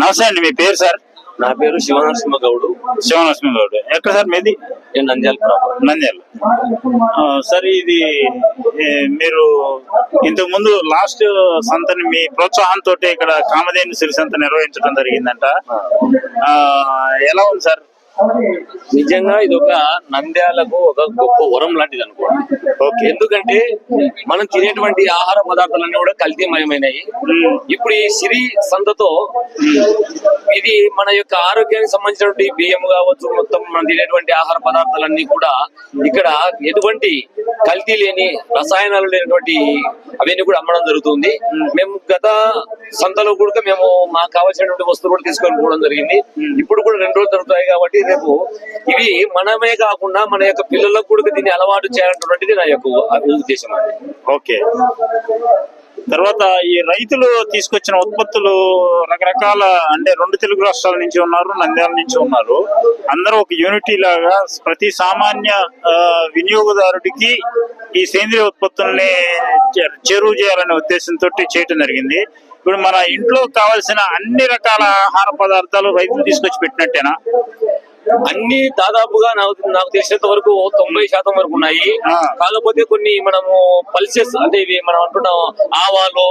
నమస్తే అండి మీ పేరు సార్? నా పేరు శివనరసింహ గౌడు. శివనరసింహ గౌడ్. ఎక్కడ సార్ మీది? నేను నంద్యాల నంద్యాల. సార్ ఇది మీరు ఇంతకు ముందు లాస్ట్ సంతని మీ ప్రోత్సాహంతో ఇక్కడ కామధేను సిరి సంత నిర్వహించడం జరిగిందంట. ఎలా ఉంది సార్? నిజంగా ఇది ఒక నంద్యాలకు ఒక గొప్ప వరం లాంటిది అనుకోండి ఓకే ఎందుకంటే మనం తినేటువంటి ఆహార పదార్థాలన్నీ కూడా కల్తీమయమైనవి ఇప్పుడు ఈ సిరి సంతతో ఇది మన యొక్క ఆరోగ్యానికి సంబంధించినటువంటి బియ్యం కావచ్చు మొత్తం మనం తినేటువంటి ఆహార పదార్థాలన్నీ కూడా ఇక్కడ ఎటువంటి కల్తీ లేని రసాయనాలు లేనటువంటి అవన్నీ కూడా అమ్మడం జరుగుతుంది. మేము గత సంతలో కూడా మేము మాకు కావాల్సినటువంటి వస్తువులు కూడా తీసుకొని పోవడం జరిగింది. ఇప్పుడు కూడా రెండు రోజులు జరుగుతాయి కాబట్టి రేపు ఇవి మనమే కాకుండా మన యొక్క పిల్లలకు కూడా దీన్ని అలవాటు చేయాలన్నటువంటిది నా యొక్క ఉద్దేశం అండి. ఓకే. తర్వాత ఈ రైతులు తీసుకొచ్చిన ఉత్పత్తులు రకరకాల అంటే రెండు తెలుగు రాష్ట్రాల నుంచి ఉన్నారు నంద్యాల నుంచి ఉన్నారు. అందరూ ఒక యూనిటీ లాగా ప్రతి సామాన్య వినియోగదారుడికి ఈ సేంద్రియ ఉత్పత్తుల్ని చేరువ చేయాలనే ఉద్దేశంతో చేయటం జరిగింది. ఇప్పుడు మన ఇంట్లో కావాల్సిన అన్ని రకాల ఆహార పదార్థాలు రైతులు తీసుకొచ్చి పెట్టినట్టేనా అన్ని దాదాపుగా నాకు నాకు తెలిసినంత వరకు తొంభై శాతం వరకు ఉన్నాయి. కాకపోతే కొన్ని మనము పల్సెస్ అంటే ఇవి మనం అంటున్నాం ఆవాలు.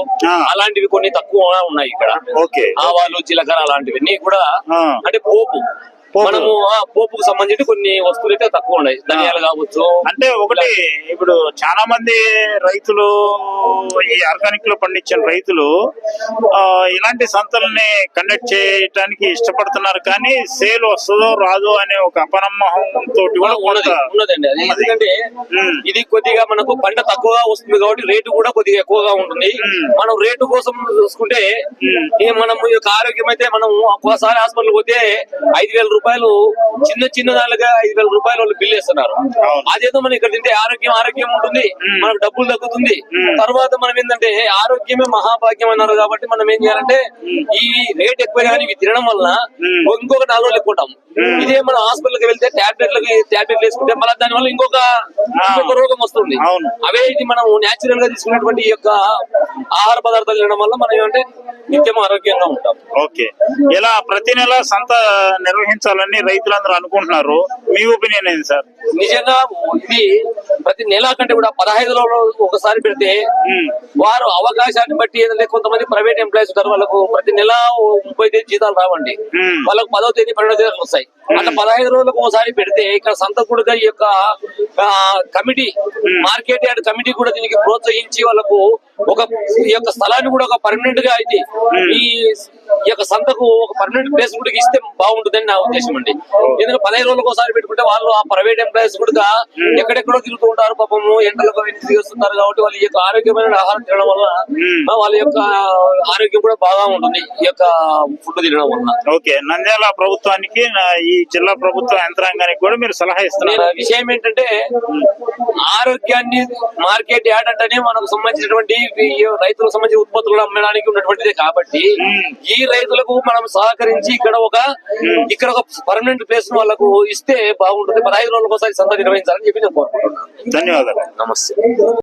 అలాంటివి కొన్ని తక్కువ ఉన్నాయి ఇక్కడ ఓకే ఆవాలు జీలకర్ర అలాంటివన్నీ కూడా. అంటే పోపు. మనము ఆ పోపుకు సంబంధించి కొన్ని వస్తువులు అయితే తక్కువ ఉన్నాయి. ధనియాలు కావచ్చు అంటే ఒకటి ఇప్పుడు చాలా మంది రైతులు ఈ ఆర్గానిక్లో పండించిన రైతులు ఆ, ఇలాంటి సంతల్ని కండక్ట్ చేయడానికి ఇష్టపడుతున్నారు. కానీ సేల్ వస్తుందో రాదో అనే ఒక అపనమ్మకం తోటి కూడా ఉన్నదండి. అది. ఎందుకంటే. ఇది కొద్దిగా మనకు పంట తక్కువగా వస్తుంది కాబట్టి రేటు కూడా కొద్దిగా ఎక్కువగా ఉంటుంది. మనం రేటు కోసం చూసుకుంటే మనం ఈ యొక్క ఆరోగ్యం అయితే మనం ఒక్కసారి హాస్పిటల్ పోతే ఐదు వేల రూపాయలు చిన్న చిన్న దానిగా ఐదు వేల రూపాయలు వాళ్ళు బిల్ వేస్తున్నారు. అదేదో మనం ఇక్కడ తింటే ఆరోగ్యం ఆరోగ్యం ఉంటుంది. మనకు డబ్బులు తగ్గుతుంది. తర్వాత మనం ఏంటంటే ఆరోగ్యమే మహాభాగ్యం అన్నారు కాబట్టి మనం ఏం చేయాలంటే ఈ రేట్ ఎక్కువ కానీ ఇవి తినడం వలన. ఇంకొక నాలుగు రోజులు ఎక్కువ. ఇదే మనం హాస్పిటల్కి వెళ్తే టాబ్లెట్లకి టాబ్లెట్లు వేసుకుంటే మళ్ళీ దాని వల్ల ఇంకొక. ఇంకొక రోగం వస్తుంది అవును. అవే ఇది మనం నేచురల్గా తీసుకున్నటువంటి ఈ యొక్క ఆహార పదార్థాలు తినడం వల్ల మనం ఏమంటే నిత్యం ఆరోగ్యంగా ఉంటాం ఓకే ఇలా ప్రతి నెల సంత నిర్వహించాలని రైతులందరూ అనుకుంటున్నారు మీ ఒపీనియన్ ఏంటి సార్ నిజంగా ఇది ప్రతి నెల కంటే కూడా పదహైదు రోజులు ఒకసారి పెడితే. వారు అవకాశాన్ని బట్టి ఏంటంటే కొంతమంది ప్రైవేట్ ఎంప్లాయీస్ ఉంటారు వాళ్ళకు ప్రతి నెల ముప్పై తేదీ జీతాలు రావండి. వాళ్ళకు పదో తేదీ పన్నెండో తేదీ వస్తాయి అట్లా పదహైదు రోజులకు ఒకసారి పెడితే ఇక్కడ సంతకుడుగా ఈ యొక్క కమిటీ మార్కెట్ యార్డ్ కమిటీ కూడా దీనికి ప్రోత్సహించి వాళ్ళకు ఒక ఈ యొక్క స్థలాన్ని కూడా ఒక పర్మనెంట్గా అయితే ఈ ఈ యొక్క సంతకు ఒక పర్మనెంట్ ప్లేస్ కూడా ఇస్తే బాగుంటుందని నా ఉద్దేశం అండి. ఎందుకంటే పదహైదు రోజులకు ఒకసారి పెట్టుకుంటే వాళ్ళు ఆ ప్రైవేట్ ఎంప్లాయీస్ కూడా ఎక్కడెక్కడో తిరుగుతూ ఉంటారు పాపము ఎండలకు తిరుగుతుంటారు కాబట్టి వాళ్ళ యొక్క ఆరోగ్యమైన ఆహారం తినడం వల్ల వాళ్ళ యొక్క ఆరోగ్యం కూడా బాగా ఉంటుంది ఈ యొక్క ఫుడ్ తినడం వల్ల. ఓకే నంద్యాల ప్రభుత్వానికి ఈ జిల్లా ప్రభుత్వ యంత్రాంగానికి కూడా మీరు సలహా నేను ఇస్తున్నారు విషయం ఏంటంటే ఆరోగ్యాన్ని మార్కెట్ యార్డ్ అంటేనే మనకు సంబంధించినటువంటి రైతులకు సంబంధించిన ఉత్పత్తులు అమ్మడానికి ఉన్నటువంటిదే కాబట్టి. ఈ రైతులకు మనం సహకరించి ఇక్కడ ఒక ఇక్కడ ఒక పర్మనెంట్ ప్లేస్ వాళ్ళకు ఇస్తే బాగుంటుంది. పదహైదు రోజులకు ఒకసారి సంత నిర్వహించాలని చెప్పి నేను కోరుకుంటున్నాను. ధన్యవాదాలు. నమస్తే.